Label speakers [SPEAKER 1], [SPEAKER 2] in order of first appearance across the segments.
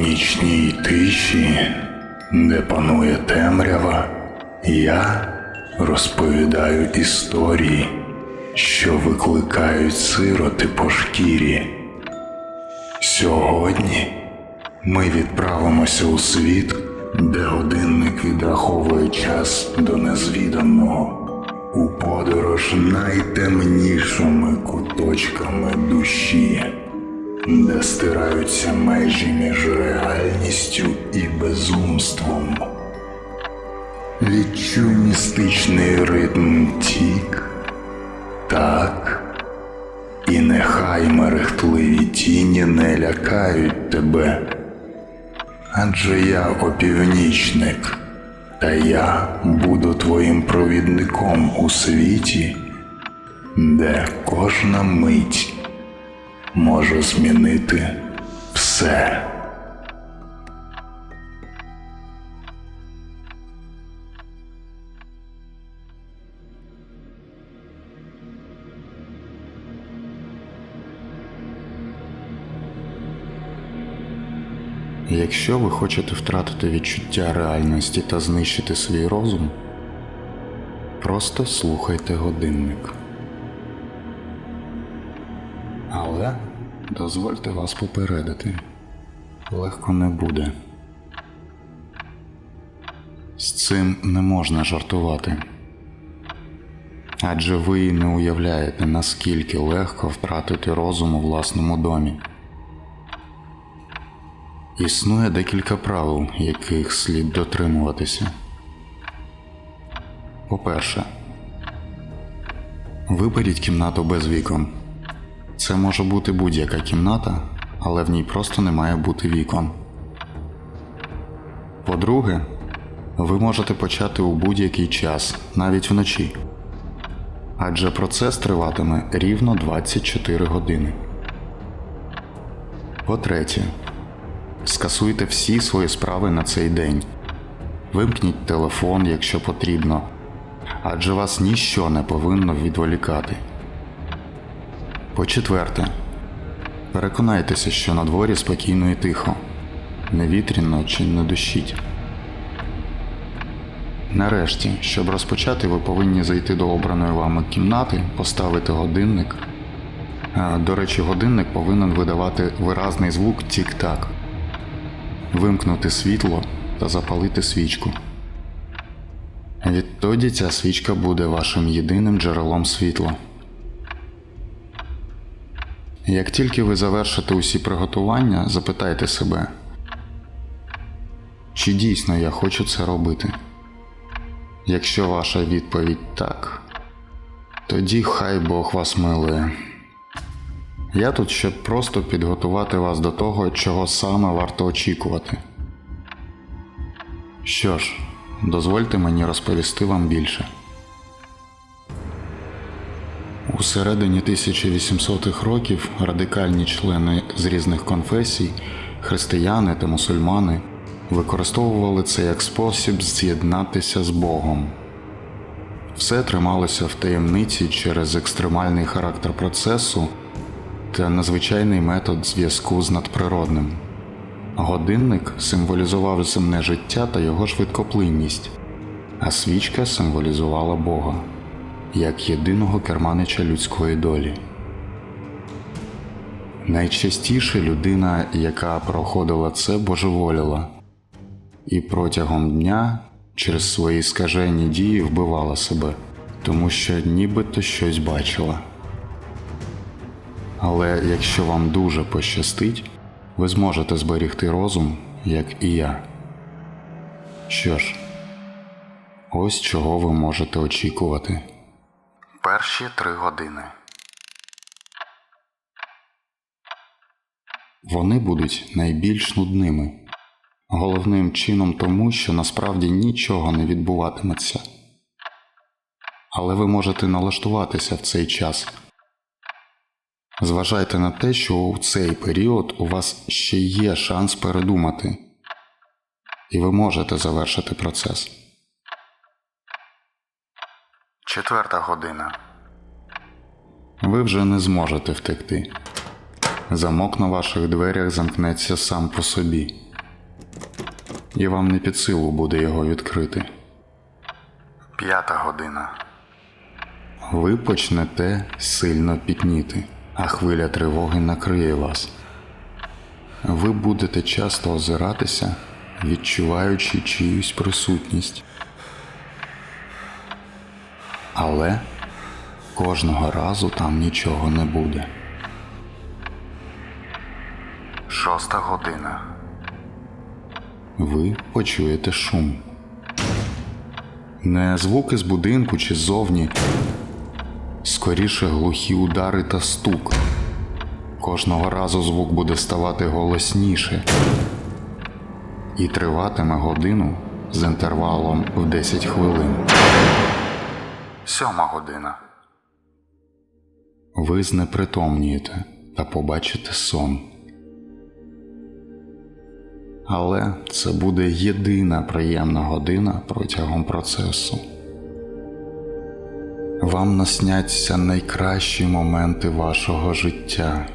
[SPEAKER 1] Нічній тиші, де панує темрява, я розповідаю історії, що викликають сироти по шкірі. Сьогодні ми відправимося у світ, де годинник відраховує час до незвіданого, у подорож найтемнішими куточками душі, де стираються межі між реальністю і безумством. Відчуй містичний ритм тік, так. І нехай мерехтливі тіні не лякають тебе. Адже я опівнічник, та я буду твоїм провідником у світі, де кожна мить може змінити все.
[SPEAKER 2] Якщо ви хочете втратити відчуття реальності та знищити свій розум, просто слухайте годинник. Дозвольте вас попередити, легко не буде. З цим не можна жартувати. Адже ви не уявляєте, наскільки легко втратити розум у власному домі. Існує декілька правил, яких слід дотримуватися. По-перше, виберіть кімнату без вікон. Це може бути будь-яка кімната, але в ній просто не має бути вікон. По-друге, ви можете почати у будь-який час, навіть вночі. Адже процес триватиме рівно 24 години. По-третє, Скасуйте всі свої справи на цей день. Вимкніть телефон, якщо потрібно, адже вас ніщо не повинно відволікати. По-четверте, переконайтеся, що на дворі спокійно і тихо, не вітряно чи не дощить. Нарешті, щоб розпочати, ви повинні зайти до обраної вами кімнати, поставити годинник. До речі, годинник повинен видавати виразний звук тік-так вимкнути світло та запалити свічку. Відтоді ця свічка буде вашим єдиним джерелом світла. Як тільки ви завершите усі приготування, запитайте себе, чи дійсно я хочу це робити? Якщо ваша відповідь так, тоді хай Бог вас милує. Я тут, щоб просто підготувати вас до того, чого саме варто очікувати. Що ж, дозвольте мені розповісти вам більше. У середині 1800-х років радикальні члени з різних конфесій, християни та мусульмани, використовували це як спосіб з'єднатися з Богом. Все трималося в таємниці через екстремальний характер процесу та надзвичайний метод зв'язку з надприродним. Годинник символізував земне життя та його швидкоплинність, а свічка символізувала Бога як єдиного керманича людської долі. Найчастіше людина, яка проходила це, божеволіла, і протягом дня через свої скажені дії вбивала себе, тому що нібито щось бачила. Але якщо вам дуже пощастить, ви зможете зберігти розум, як і я. Що ж, ось чого ви можете очікувати. Перші три години. Вони будуть найбільш нудними, головним чином тому, що насправді нічого не відбуватиметься. Але ви можете налаштуватися в цей час. Зважайте на те, що у цей період у вас ще є шанс передумати, і ви можете завершити процес. Четверта година. Ви вже не зможете втекти. замок на ваших дверях замкнеться сам по собі. І вам не під силу буде його відкрити. П'ята година. Ви почнете сильно пітніти, а хвиля тривоги накриє вас. Ви будете часто озиратися, відчуваючи чиюсь присутність. Але кожного разу там нічого не буде. Шоста година. Ви почуєте шум. Не звуки з будинку чи ззовні, скоріше глухі удари та стук. Кожного разу звук буде ставати голосніше і триватиме годину з інтервалом в 10 хвилин. Сьома година. Ви знепритомнієте та побачите сон. Але це буде єдина приємна година протягом процесу. Вам насняться найкращі моменти вашого життя.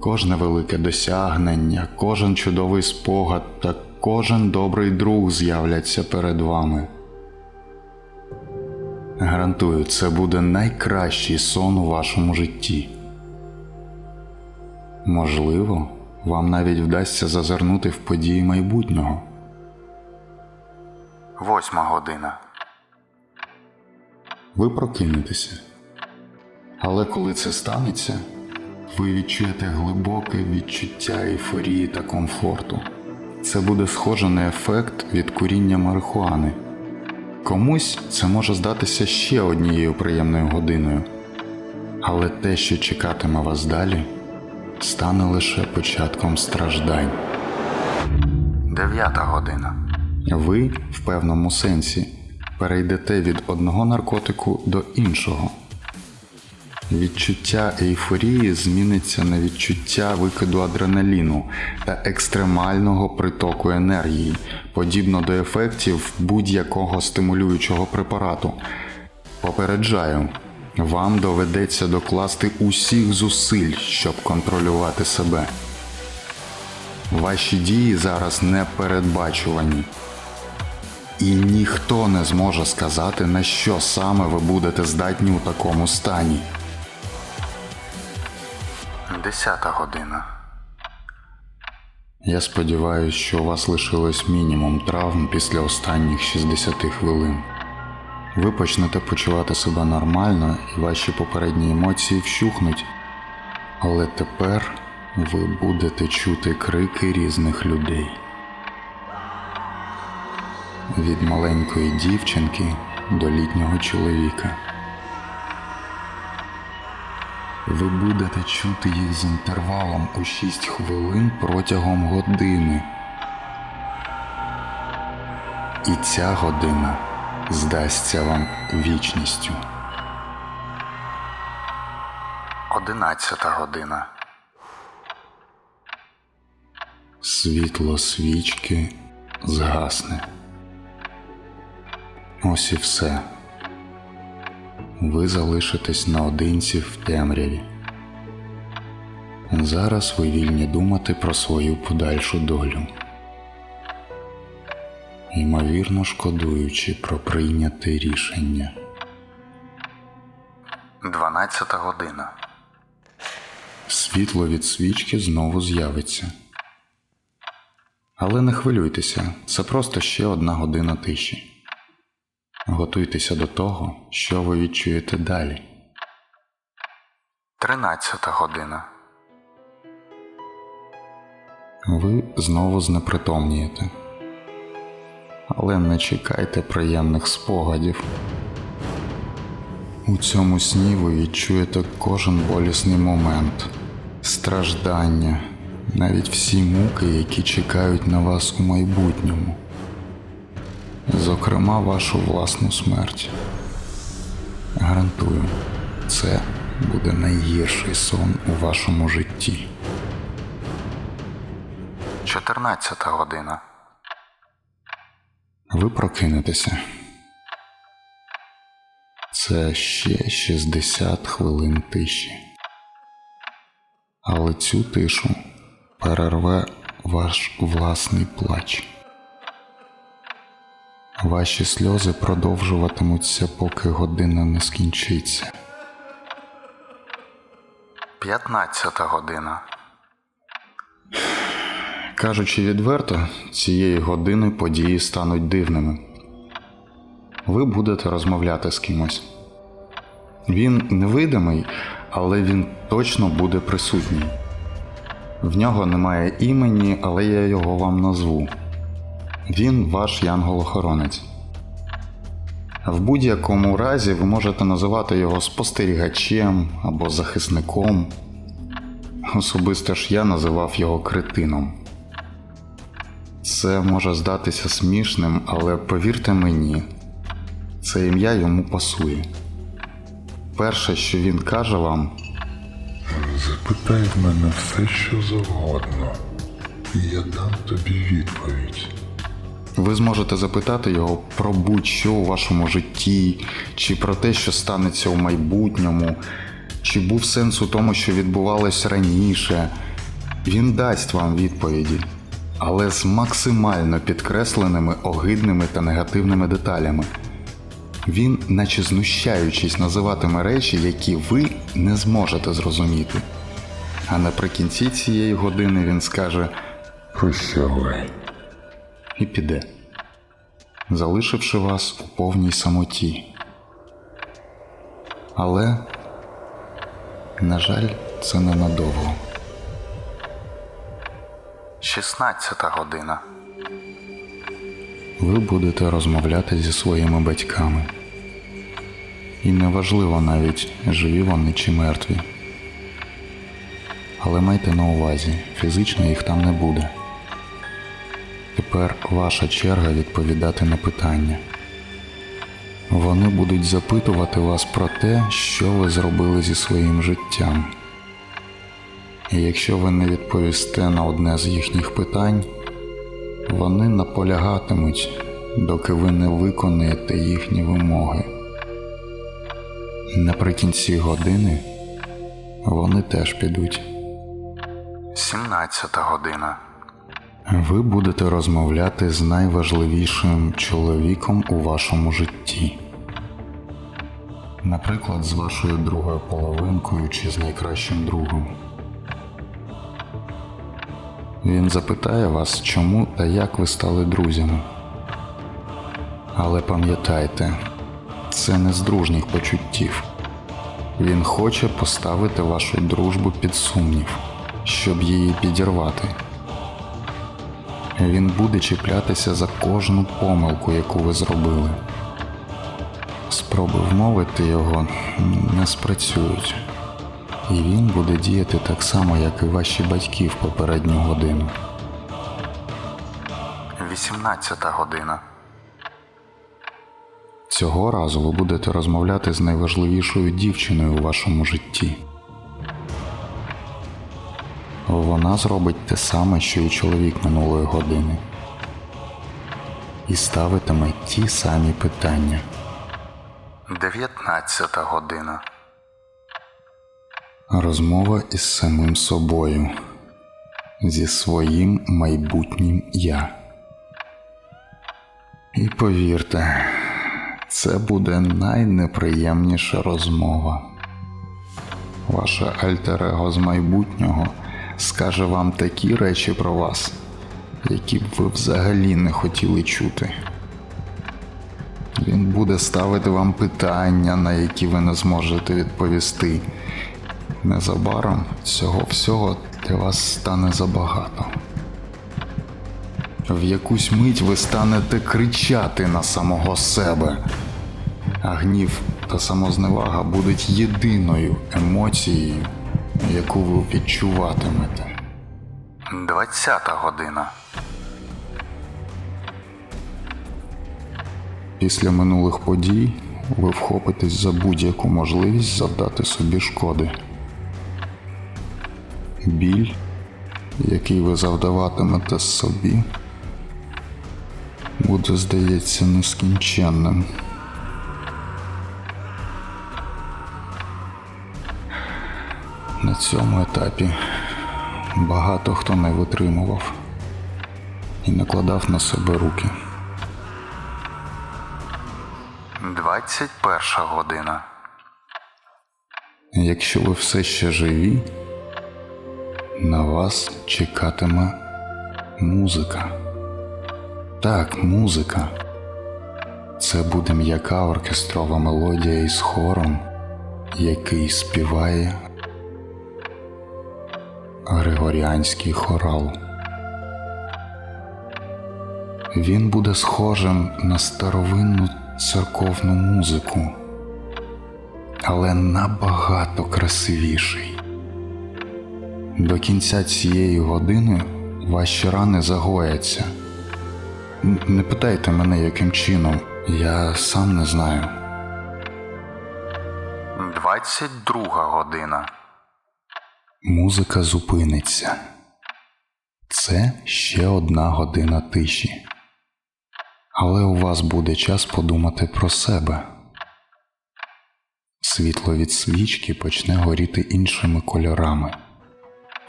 [SPEAKER 2] Кожне велике досягнення, кожен чудовий спогад та кожен добрий друг з'являться перед вами. Гарантую, це буде найкращий сон у вашому житті. Можливо, вам навіть вдасться зазирнути в події майбутнього. Восьма година. Ви прокинетеся. Але коли це станеться, ви відчуєте глибоке відчуття ейфорії та комфорту. Це буде схоже на ефект від куріння марихуани. Комусь це може здатися ще однією приємною годиною, але те, що чекатиме вас далі, стане лише початком страждань. Дев'ята година. Ви в певному сенсі перейдете від одного наркотику до іншого. Відчуття ейфорії зміниться на відчуття викиду адреналіну та екстремального притоку енергії, подібно до ефектів будь-якого стимулюючого препарату. Попереджаю, вам доведеться докласти усіх зусиль, щоб контролювати себе. Ваші дії зараз непередбачувані. І ніхто не зможе сказати, на що саме ви будете здатні у такому стані. Десята година. Я сподіваюся, що у вас лишилось мінімум травм після останніх 60 хвилин. Ви почнете почувати себе нормально і ваші попередні емоції вщухнуть. Але тепер ви будете чути крики різних людей. Від маленької дівчинки до літнього чоловіка. Ви будете чути їх з інтервалом у 6 хвилин протягом години. І ця година здасться вам вічністю. Одинадцята година. Світло свічки згасне. Ось і все. Ви залишитесь наодинці в темряві. Зараз ви вільні думати про свою подальшу долю, ймовірно шкодуючи про прийняте рішення. Дванадцята година. Світло від свічки знову з'явиться. Але не хвилюйтеся, це просто ще одна година тиші. Готуйтеся до того, що ви відчуєте далі. Тринадцята година. Ви знову знепритомнієте. Але не чекайте приємних спогадів. У цьому сні ви відчуєте кожен болісний момент, страждання, навіть всі муки, які чекають на вас у майбутньому зокрема вашу власну смерть. Гарантую, це буде найгірший сон у вашому житті. 14 година. Ви прокинетеся. Це ще 60 хвилин тиші. Але цю тишу перерве ваш власний плач. Ваші сльози продовжуватимуться, поки година не скінчиться. П'ятнадцята година. Кажучи відверто, цієї години події стануть дивними. Ви будете розмовляти з кимось. Він невидимий, але він точно буде присутній. В нього немає імені, але я його вам назву. Він ваш янгол-охоронець. В будь-якому разі ви можете називати його спостерігачем або захисником. Особисто ж я називав його кретином. Це може здатися смішним, але повірте мені, це ім'я йому пасує. Перше, що він каже вам,
[SPEAKER 3] Запитай в мене все, що завгодно, і я дам тобі відповідь.
[SPEAKER 2] Ви зможете запитати його про будь-що у вашому житті, чи про те, що станеться у майбутньому, чи був сенс у тому, що відбувалось раніше. Він дасть вам відповіді, але з максимально підкресленими огидними та негативними деталями. Він, наче знущаючись, називатиме речі, які ви не зможете зрозуміти. А наприкінці цієї години він скаже
[SPEAKER 3] Прощавай.
[SPEAKER 2] І піде, залишивши вас у повній самоті. Але, на жаль, це ненадовго. Шістнадцята година. Ви будете розмовляти зі своїми батьками. І неважливо навіть, живі вони чи мертві. Але майте на увазі, фізично їх там не буде. Тепер ваша черга відповідати на питання. Вони будуть запитувати вас про те, що ви зробили зі своїм життям. І якщо ви не відповісте на одне з їхніх питань, вони наполягатимуть, доки ви не виконаєте їхні вимоги. Наприкінці години вони теж підуть. 17 година. Ви будете розмовляти з найважливішим чоловіком у вашому житті. Наприклад, з вашою другою половинкою чи з найкращим другом. Він запитає вас, чому та як ви стали друзями. Але пам'ятайте, це не з дружніх почуттів. Він хоче поставити вашу дружбу під сумнів, щоб її підірвати. Він буде чіплятися за кожну помилку, яку ви зробили. Спроби вмовити його не спрацюють, і він буде діяти так само, як і ваші батьки в попередню годину. 18 година. Цього разу ви будете розмовляти з найважливішою дівчиною у вашому житті. Вона зробить те саме, що і чоловік минулої години. І ставитиме ті самі питання. 19 година. Розмова із самим собою. Зі своїм майбутнім я. І повірте, це буде найнеприємніша розмова. Ваше альтер-его з майбутнього скаже вам такі речі про вас, які б ви взагалі не хотіли чути. Він буде ставити вам питання, на які ви не зможете відповісти. Незабаром цього всього для вас стане забагато. В якусь мить ви станете кричати на самого себе, а гнів та самозневага будуть єдиною емоцією, яку ви відчуватимете. Двадцята година. Після минулих подій ви вхопитесь за будь-яку можливість завдати собі шкоди. Біль, який ви завдаватимете собі, буде, здається, нескінченним. На цьому етапі багато хто не витримував і накладав на себе руки. 21 година. Якщо ви все ще живі, на вас чекатиме музика. Так, музика. Це буде м'яка оркестрова мелодія із хором, який співає Григоріанський хорал. Він буде схожим на старовинну церковну музику, але набагато красивіший. До кінця цієї години ваші рани загояться. Не питайте мене, яким чином, я сам не знаю. 22 година. Музика зупиниться. Це ще одна година тиші. Але у вас буде час подумати про себе. Світло від свічки почне горіти іншими кольорами,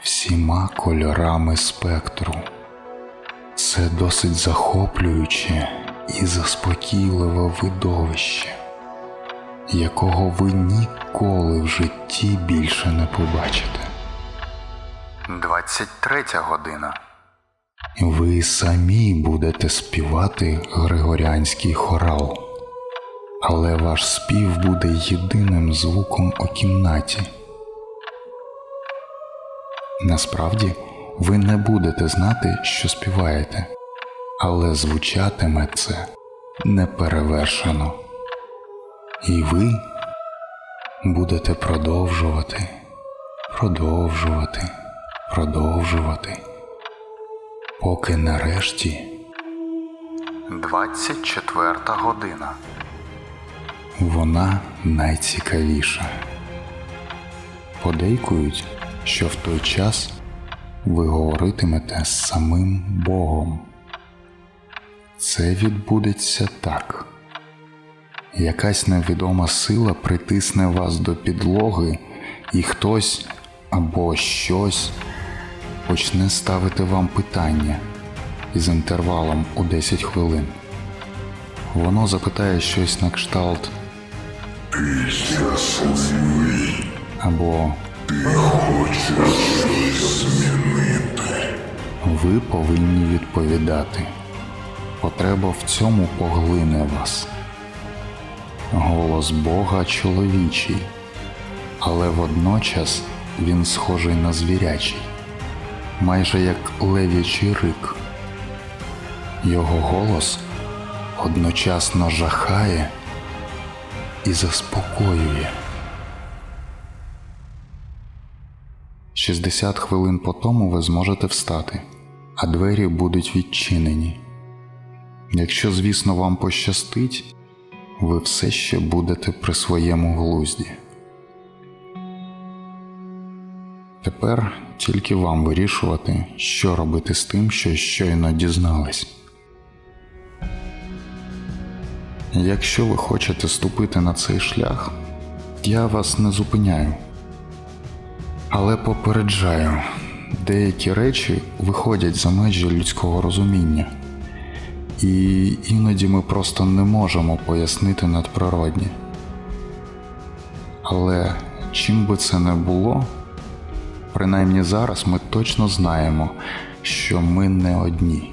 [SPEAKER 2] всіма кольорами спектру. Це досить захоплююче і заспокійливе видовище, якого ви ніколи в житті більше не побачите. 23 година. Ви самі будете співати григоріанський хорал, але ваш спів буде єдиним звуком у кімнаті. Насправді ви не будете знати, що співаєте, але звучатиме це неперевершено. І ви будете продовжувати, продовжувати, продовжувати, поки нарешті 24 година. Вона найцікавіша. Подейкують, що в той час ви говоритимете з самим Богом. Це відбудеться так. Якась невідома сила притисне вас до підлоги, і хтось або щось почне ставити вам питання із інтервалом у 10 хвилин. Воно запитає щось на кшталт
[SPEAKER 3] Ти щасливий,
[SPEAKER 2] або
[SPEAKER 3] ти хочеш щось змінити.
[SPEAKER 2] Ви повинні відповідати. Потреба в цьому поглине вас. Голос Бога чоловічий, але водночас він схожий на звірячий, майже як лев'ячий рик. Його голос одночасно жахає і заспокоює. 60 хвилин по тому ви зможете встати, а двері будуть відчинені. Якщо, звісно, вам пощастить, ви все ще будете при своєму глузді. Тепер тільки вам вирішувати, що робити з тим, що щойно дізнались. Якщо ви хочете ступити на цей шлях, я вас не зупиняю. Але попереджаю, деякі речі виходять за межі людського розуміння, і іноді ми просто не можемо пояснити надприродні. Але чим би це не було, принаймні зараз ми точно знаємо, що ми не одні.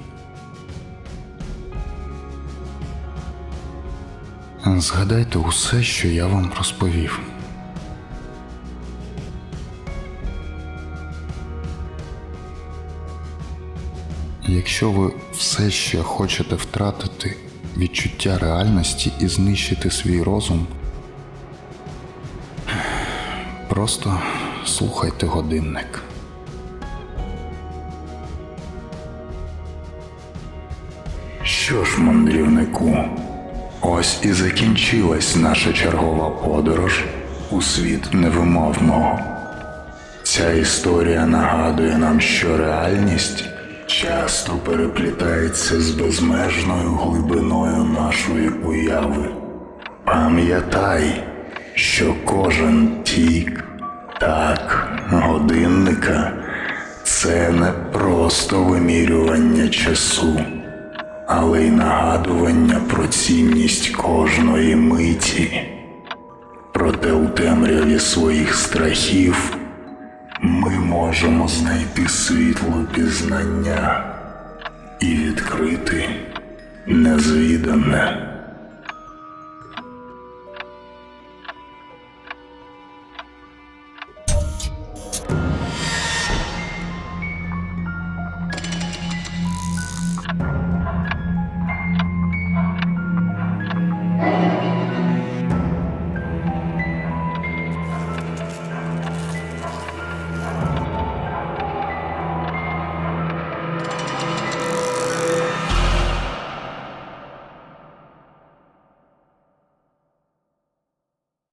[SPEAKER 2] Згадайте усе, що я вам розповів. Якщо ви все ще хочете втратити відчуття реальності і знищити свій розум, просто слухайте годинник.
[SPEAKER 1] Що ж, мандрівнику, ось і закінчилась наша чергова подорож у світ невимовного. Ця історія нагадує нам, що реальність часто переплітається з безмежною глибиною нашої уяви. Пам'ятай, що кожен тік, так, годинника це не просто вимірювання часу, але й нагадування про цінність кожної миті. Проте у темряві своїх страхів ми можемо знайти світло пізнання і відкрити незвідане.